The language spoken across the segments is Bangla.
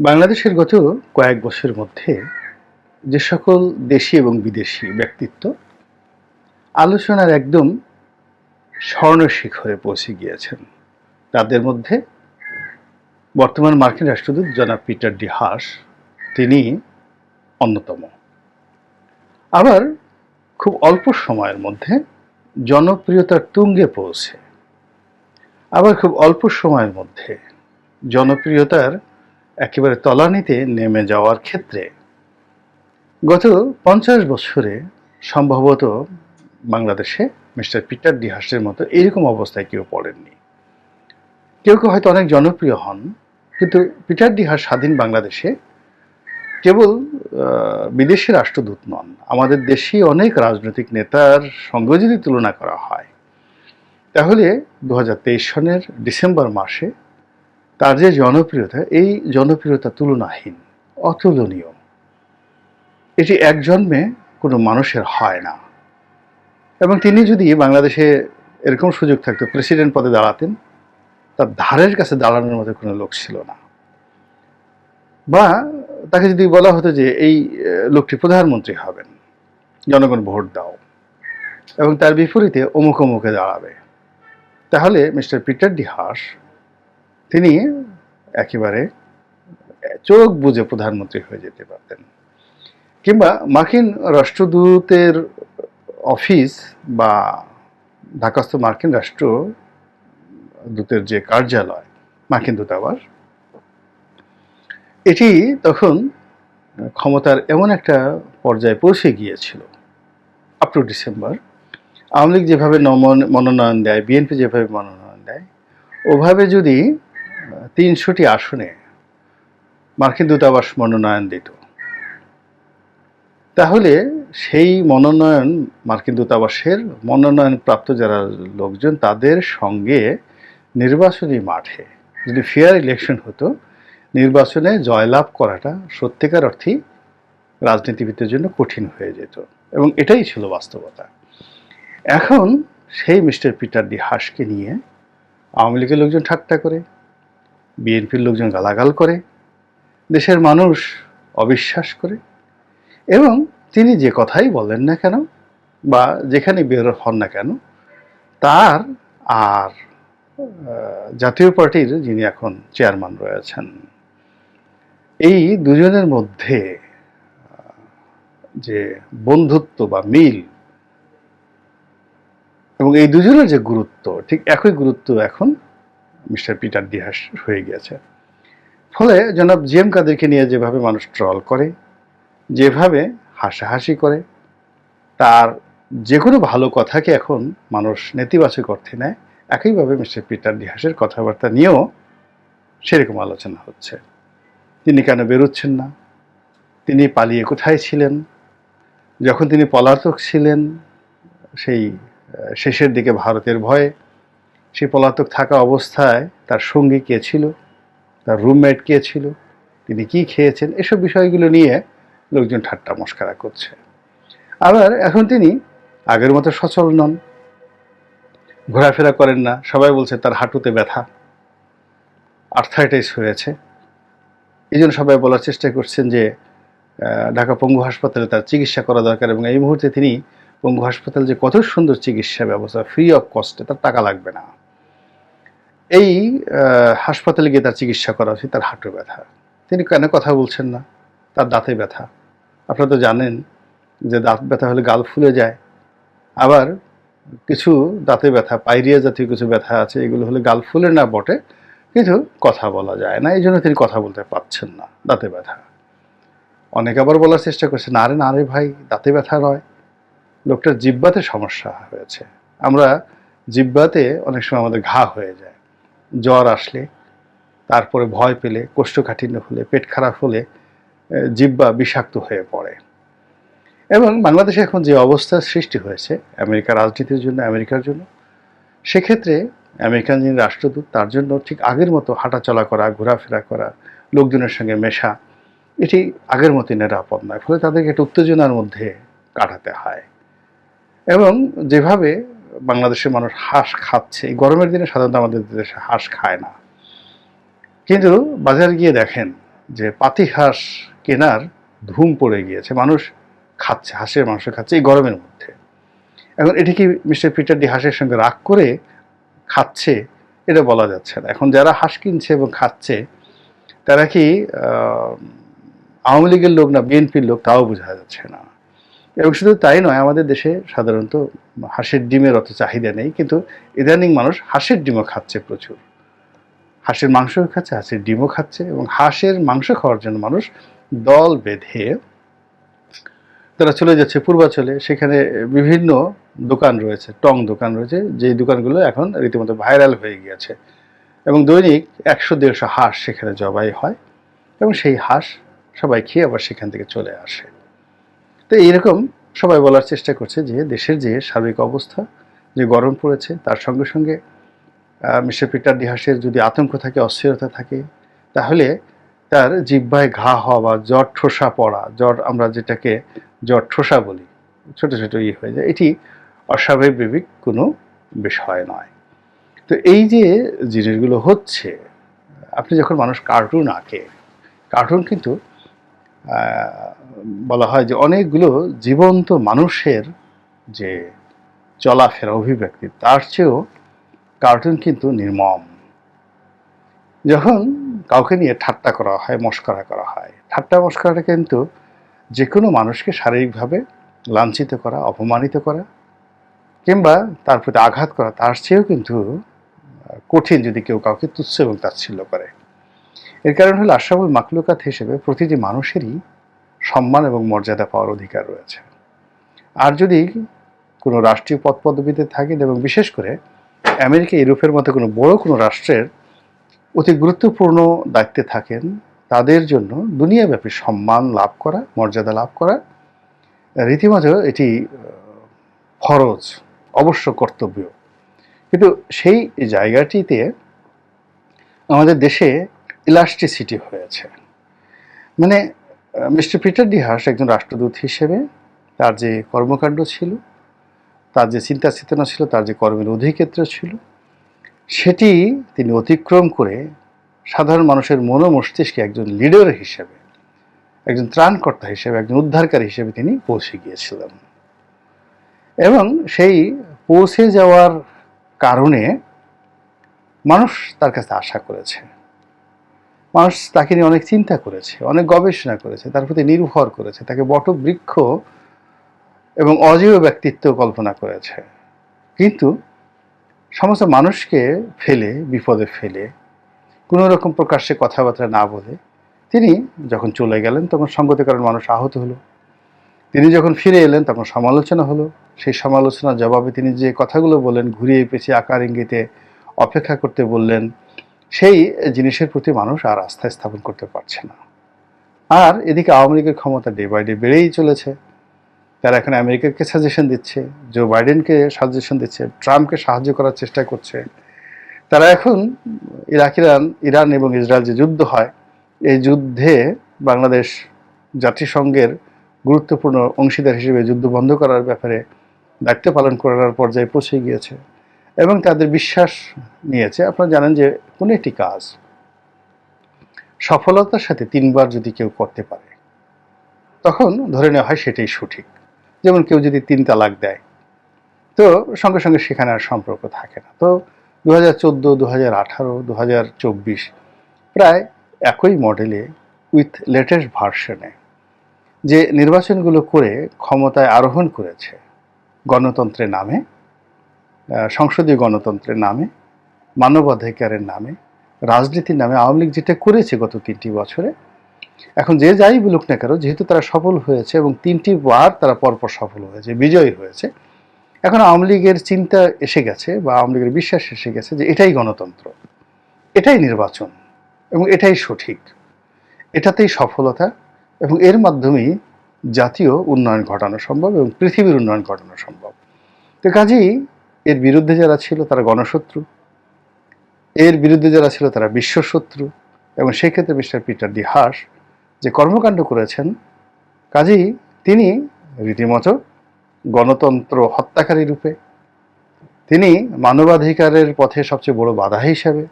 বাংলাদেশের গত কয়েক বছরের মধ্যে যে সকল দেশি এবং বিদেশি ব্যক্তিত্ব আলোচনার একদম স্বর্ণ শিখরে পৌঁছে গিয়েছেন, তাদের মধ্যে বর্তমান মার্কিন রাষ্ট্রদূত জনাব পিটার ডি হাস তিনি অন্যতম। আবার খুব অল্প সময়ের মধ্যে জনপ্রিয়তার তুঙ্গে পৌঁছে। আবার খুব অল্প সময়ের মধ্যে জনপ্রিয়তার একেবারে তলানিতে নেমে যাওয়ার ক্ষেত্রে গত পঞ্চাশ বছরে সম্ভবত বাংলাদেশে মিস্টার পিটার ডিহাসের মতো এরকম অবস্থায় কেউ পড়েননি। কেউ কেউ হয়তো অনেক জনপ্রিয় হন, কিন্তু পিটার ডিহাস স্বাধীন বাংলাদেশে কেবল বিদেশি রাষ্ট্রদূত নন, আমাদের দেশে অনেক রাজনৈতিক নেতার সঙ্গে যদি তুলনা করা হয়, তাহলে দু হাজার তেইশ সনের ডিসেম্বর মাসে তার যে জনপ্রিয়তা, এই জনপ্রিয়তা তুলনাহীন, অতুলনীয়। এটি এক জন্মে কোনো মানুষের হয় না। এবং তিনি যদি বাংলাদেশে এরকম সুযোগ থাকতো, প্রেসিডেন্ট পদে দাঁড়াতেন, তার ধারের কাছে দাঁড়ানোর মতো কোনো লোক ছিল না। বা তাকে যদি বলা হতো যে, এই লোকটি প্রধানমন্ত্রী হবেন, জনগণ ভোট দাও। এবং তার বিপরীতে অমুক অমুকে দাঁড়াবে। তাহলে মিস্টার পিটার ডি হাস তিনি একেবারে চোখ বুঝে প্রধানমন্ত্রী হয়ে যেতে পারতেন। কিংবা মার্কিন রাষ্ট্রদূতের অফিস বা ঢাকাস্থ মার্কিন রাষ্ট্র দূতের যে কার্যালয়, মার্কিন দূতাবাস, এটি তখন ক্ষমতার এমন একটা পর্যায়ে পৌঁছে গিয়েছিল। Up to December Awami League যেভাবে মনোনয়ন দেয়, বিএনপি যেভাবে মনোনয়ন দেয়, ওভাবে যদি তিনশোটি আসনে মার্কিন দূতাবাস মনোনয়ন দিত। তাহলে সেই মনোনয়ন মার্কিন দূতাবাসের মনোনয়ন প্রাপ্ত যারা লোকজন, তাদের সঙ্গে নির্বাচনী মাঠে যদি ফেয়ার ইলেকশন হতো, নির্বাচনে জয়লাভ করাটা সত্যিকার অর্থেই রাজনীতিবিদদের জন্য কঠিন হয়ে যেত। এবং এটাই ছিল বাস্তবতা। এখন সেই মিস্টার পিটার ডি হাসকে নিয়ে আওয়ামী লীগের লোকজন ঠাট্টা করে। বিএনপির লোকজন গালাগাল করে, দেশের মানুষ অবিশ্বাস করে এবং তিনি যে কথাই বলেন না কেন বা যেখানে বের হন না কেন, তার আর জাতীয় পার্টির যিনি এখন চেয়ারম্যান রয়েছেন, এই দুজনের মধ্যে, যে বন্ধুত্ব বা মিল এবং এই দুজনের যে গুরুত্ব, ঠিক একই গুরুত্ব এখন মিস্টার পিটার দিহাস হয়ে গিয়েছে ফলে জনাব জি এম কাদেরকে নিয়ে যেভাবে মানুষ ট্রল করে, যেভাবে হাসাহাসি করে, তার যে কোনো ভালো কথাকে এখন মানুষ নেতিবাচক অর্থে নেয়, একইভাবে মিস্টার পিটার দিহাসের কথাবার্তা নিয়েও সেরকম আলোচনা হচ্ছে। তিনি কেন বেরোচ্ছেন না? তিনি পালিয়ে কোথায় ছিলেন? যখন তিনি পলাতক ছিলেন, সেই শেষের দিকে ভারতের ভয়ে সেই পলাতক থাকা অবস্থায় তার সঙ্গী কে ছিল? তার রুমমেট কে ছিল? তিনি কি খেয়েছেন? এসব বিষয়গুলো নিয়ে লোকজন ঠাট্টা মস্কারা করছে। আবার এখন তিনি আগের মতো সচল নন। ঘোরাফেরা করেন না। সবাই বলছে তার হাঁটুতে ব্যথা। আর্থাইটিস হয়েছে। এই জন্য সবাই বলার চেষ্টা করছেন যে ঢাকা পঙ্গু হাসপাতালে তার চিকিৎসা করা দরকার এবং এই মুহূর্তে তিনি পঙ্গু হাসপাতাল যে কত সুন্দর চিকিৎসা ব্যবস্থা ফ্রি অফ কস্টে তার টাকা লাগবে না। এই হাসপাতালে গিয়ে তার চিকিৎসা করা উচিত, তার হাঁটু ব্যথা। তিনি কেন কথা বলছেন না? তার দাঁতে ব্যথা। আপনারা তো জানেন যে দাঁত ব্যথা হলে গাল ফুলে যায়। আবার কিছু দাঁতে ব্যথা পাইরিয়া জাতীয় কিছু ব্যথা আছে, এগুলো হলে গাল ফুলে না বটে, কিন্তু কথা বলা যায় না। এই জন্য তিনি কথা বলতে পারছেন না, দাঁতে ব্যথা। অনেক আবার বলার চেষ্টা করছে, না রে না রে ভাই, দাঁতে ব্যথা নয়। লোকটার জিব্বাতে সমস্যা হয়েছে। আমরা জিব্বাতে অনেক সময় আমাদের ঘা হয়ে যায়। জ্বর আসলে, তারপরে ভয় পেলে, কোষ্ঠকাঠিন্য হলে, পেট খারাপ হলে জিব্বা বিষাক্ত হয়ে পড়ে। এবং বাংলাদেশে এখন যে অবস্থার সৃষ্টি হয়েছে, আমেরিকার রাজনীতির জন্য, আমেরিকার জন্য, সেক্ষেত্রে আমেরিকান যিনি রাষ্ট্রদূত, তার জন্য ঠিক আগের মতো হাঁটাচলা করা, ঘোরাফেরা করা, লোকজনের সঙ্গে মেশা, এটি আগের মতো নিরাপদ নয়। ফলে তাদেরকে একটা উত্তেজনার মধ্যে কাটাতে হয়। এবং যেভাবে বাংলাদেশের মানুষ হাঁস খাচ্ছে। এই গরমের দিনে সাধারণত আমাদের দেশে হাঁস খায় না। কিন্তু বাজারে গিয়ে দেখেন যে পাতি হাঁস কেনার ধুম পড়ে গিয়েছে। মানুষ খাচ্ছে, হাঁসের মাংস খাচ্ছে এই গরমের মধ্যে। এখন এটি কি মিস্টার পিটার ডি হাঁসের সঙ্গে রাগ করে খাচ্ছে? এটা বলা যাচ্ছে না। এখন যারা হাঁস কিনছে এবং খাচ্ছে, তারা কি আওয়ামী লীগের লোক না, বিএনপির লোক, তাও বোঝা যাচ্ছে না। এবং শুধু তাই নয়, আমাদের দেশে সাধারণত হাঁসের ডিমের অত চাহিদা নেই, কিন্তু ইদানিং মানুষ হাঁসের ডিমও খাচ্ছে প্রচুর। হাঁসের মাংসও খাচ্ছে, হাঁসের ডিমও খাচ্ছে এবং হাঁসের মাংস খাওয়ার জন্য মানুষ দল বেঁধে তারা চলে যাচ্ছে পূর্বাচলে। সেখানে বিভিন্ন দোকান রয়েছে, টং দোকান রয়েছে, যেই দোকানগুলো এখন রীতিমতো ভাইরাল হয়ে গিয়েছে এবং দৈনিক একশো দেড়শো হাঁস সেখানে জবাই হয় এবং সেই হাঁস সবাই খেয়ে আবার সেখান থেকে চলে আসে। তো এইরকম সবাই বলার চেষ্টা করছে যে দেশের যে সার্বিক অবস্থা, যে গরম পড়েছে, তার সঙ্গে সঙ্গে মিস্টার পিটার ডিহাসের যদি আতঙ্ক থাকে, অস্থিরতা থাকে, তাহলে তার জিব্বায় ঘা হওয়া বা জ্বর ঠোসা পড়া, জ্বর আমরা যেটাকে জ্বর ঠোসা বলি, ছোট ছোট ইয়ে হয়ে যায়, এটি অস্বাভাবিক কোনো বিষয় নয়। তো এই যে জিনিসগুলো হচ্ছে, আপনি যখন মানুষ কার্টুন আঁকে কার্টুন কিন্তু বলা হয় যে অনেকগুলো জীবন্ত মানুষের যে চলাফেরা অভিব্যক্তি, তার চেয়েও কার্টুন কিন্তু নির্মম। যখন কাউকে নিয়ে ঠাট্টা করা হয়, মস্করা করা হয়, ঠাট্টা মস্করাটা কিন্তু যে কোনো মানুষকে শারীরিকভাবে লাঞ্ছিত করা, অপমানিত করা, কিংবা তার প্রতি আঘাত করা, তার চেয়েও কিন্তু কঠিন যদি কেউ কাউকে তুচ্ছ এবং তাচ্ছিল্য করে। এর কারণ হলো আশরাফুল মাকলুকাত হিসেবে প্রতিটি মানুষেরই সম্মান এবং মর্যাদা পাওয়ার অধিকার রয়েছে। আর যদি কোনো রাষ্ট্রীয় পদ পদবিতে থাকেন এবং বিশেষ করে আমেরিকা ইউরোপের মতো কোনো বড় কোনো রাষ্ট্রের অতি গুরুত্বপূর্ণ দায়িত্বে থাকেন, তাদের জন্য দুনিয়াব্যাপী সম্মান লাভ করা, মর্যাদা লাভ করা, রীতিমতো এটি ফরজ, অবশ্য কর্তব্য। কিন্তু সেই জায়গাটিতে আমাদের দেশে ইলাস্টিসিটি হয়েছে। মানে মিস্টার পিটার ডিহাস একজন রাষ্ট্রদূত হিসেবে তার যে কর্মকাণ্ড ছিল, তার যে চিন্তা চেতনা ছিল, তার যে কর্মের অধিক্ষেত্র ছিল, সেটি তিনি অতিক্রম করে সাধারণ মানুষের মনো মস্তিষ্কে একজন লিডার হিসেবে, একজন ত্রাণকর্তা হিসেবে, একজন উদ্ধারকারী হিসেবে তিনি পৌঁছে গিয়েছিলেন। এবং সেই পৌঁছে যাওয়ার কারণে মানুষ তার কাছে আশা করেছে। মানুষ তাকে নিয়ে অনেক চিন্তা করেছে, অনেক গবেষণা করেছে, তার প্রতি নির্ভর করেছে, তাকে বটবৃক্ষ এবং অজীব ব্যক্তিত্ব কল্পনা করেছে। কিন্তু সমস্ত মানুষকে ফেলে, বিপদে ফেলে, কোনো রকম প্রকাশ্যে কথাবার্তা না বলে, তিনি যখন চলে গেলেন তখন সঙ্গতি কারণ মানুষ আহত হলো। তিনি যখন ফিরে এলেন তখন সমালোচনা হলো। সেই সমালোচনার জবাবে তিনি যে কথাগুলো বললেন ঘুরিয়ে পেঁচিয়ে আকার ইঙ্গিতে অপেক্ষা করতে বললেন সেই জিনিসের প্রতি মানুষ আর আস্থা স্থাপন করতে পারছে না। আর এদিকে আওয়ামী লীগের ক্ষমতা ডে বাই ডে বেড়েই চলেছে। তারা এখন আমেরিকাকে সাজেশন দিচ্ছে জো বাইডেনকে সাজেশন দিচ্ছে ট্রাম্পকে সাহায্য করার চেষ্টা করছে। তারা এখন ইরাক, ইরান ইরান এবং ইসরায়েল যে যুদ্ধ হয়, এই যুদ্ধে বাংলাদেশ জাতিসংঘের গুরুত্বপূর্ণ অংশীদার হিসেবে যুদ্ধ বন্ধ করার ব্যাপারে দায়িত্ব পালন করার পর্যায়ে পৌঁছে গিয়েছে। এবং তাদের বিশ্বাস নিয়েছে। আপনারা জানেন যে কোনো একটি কাজ সফলতার সাথে তিনবার যদি কেউ করতে পারে, তখন ধরে নেওয়া হয় সেটাই সঠিক। যেমন কেউ যদি তিন তালাক দেয়, তো সঙ্গে সঙ্গে সেখানে আর সম্পর্ক থাকে না। তো দু হাজার চোদ্দ দু হাজার আঠারো দু হাজার চব্বিশ প্রায় একই মডেলে উইথ লেটেস্ট ভার্সনে যে নির্বাচনগুলো করে ক্ষমতায় আরোহণ করেছে গণতন্ত্রের নামে সংসদীয় গণতন্ত্রের নামে, মানবাধিকারের নামে, রাজনীতির নামে আওয়ামী লীগ যেটা করেছে গত তিনটি বছরে, এখন যে যাই বলুক না কেন, যেহেতু তারা সফল হয়েছে এবং তিনটি বার তারা পরপর সফল হয়েছে, বিজয়ী হয়েছে, এখন আওয়ামী লীগের চিন্তা এসে গেছে বা আওয়ামী লীগের বিশ্বাস এসে গেছে যে এটাই গণতন্ত্র, এটাই নির্বাচন এবং এটাই সঠিক, এটাতেই সফলতা এবং এর মাধ্যমেই জাতীয় উন্নয়ন ঘটানো সম্ভব এবং পৃথিবীর উন্নয়ন ঘটানো সম্ভব। তো কাজেই এর বিরুদ্ধে যারা ছিল তারা গণশত্রু। এর বিরুদ্ধে যারা ছিল তারা বিশ্বশত্রু। এবং সেক্ষেত্রে মিস্টার পিটার ডি হাস যে কর্মকাণ্ড করেছেন, কাজেই তিনি রীতিমতো গণতন্ত্র হত্যাকারী রূপে, তিনি মানবাধিকারের পথে সবচেয়ে বড় বাধা হিসাবে,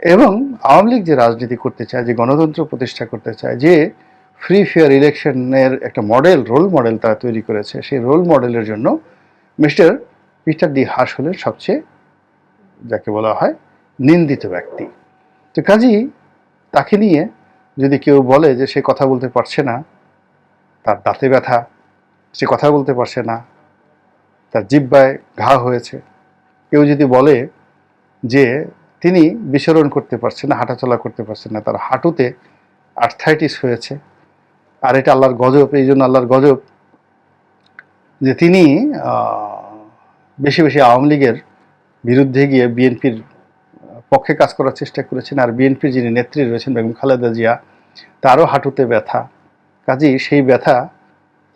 এবং আওয়ামী লীগ যে রাজনীতি করতে চায়, যে গণতন্ত্র প্রতিষ্ঠা করতে চায়, যে ফ্রি ফেয়ার ইলেকশনের একটা মডেল রোল মডেল তারা তৈরি করেছে, সেই রোল মডেলের জন্য মিস্টার পিটার ডি হাস হলেন সবচেয়ে যাকে বলা হয় নিন্দিত ব্যক্তি। তো কাজী, তাকে নিয়ে যদি কেউ বলে যে সে কথা বলতে পারছে না, তার দাঁতে ব্যথা, সে কথা বলতে পারছে না, তার জিব্বায় ঘা হয়েছে, কেউ যদি বলে যে তিনি বিচরণ করতে পারছেন না, হাঁটাচলা করতে পারছেন না, তার হাঁটুতে আর্থাইটিস হয়েছে, আর এটা আল্লাহর গজব, এই জন্য আল্লাহর গজব যে তিনি বেশি বেশি আওয়ামী লীগের বিরুদ্ধে গিয়ে বিএনপির পক্ষে কাজ করার চেষ্টা করেছেন। আর বিএনপির যিনি নেত্রী রয়েছেন বেগম খালেদা জিয়া, তারও হাঁটুতে ব্যথা। কাজেই সেই ব্যথা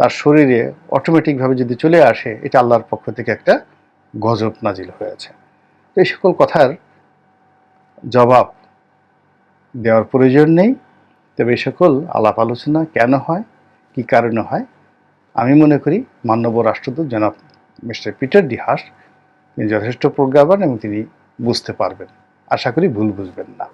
তার শরীরে অটোমেটিকভাবে যদি চলে আসে, এটা আল্লাহর পক্ষ থেকে একটা গজব নাজিল হয়েছে। তো এই সকল কথার জবাব দেওয়ার প্রয়োজন নেই। তবে এই সকল আলাপ আলোচনা কেন হয়, কি কারণে হয়, আমি মনে করি মান্যব রাষ্ট্রদূত জনাব মিস্টার পিটার ডিহাস তিনি যথেষ্ট প্রজ্ঞাবান এবং তিনি বুঝতে পারবেন। আশা করি ভুল বুঝবেন না।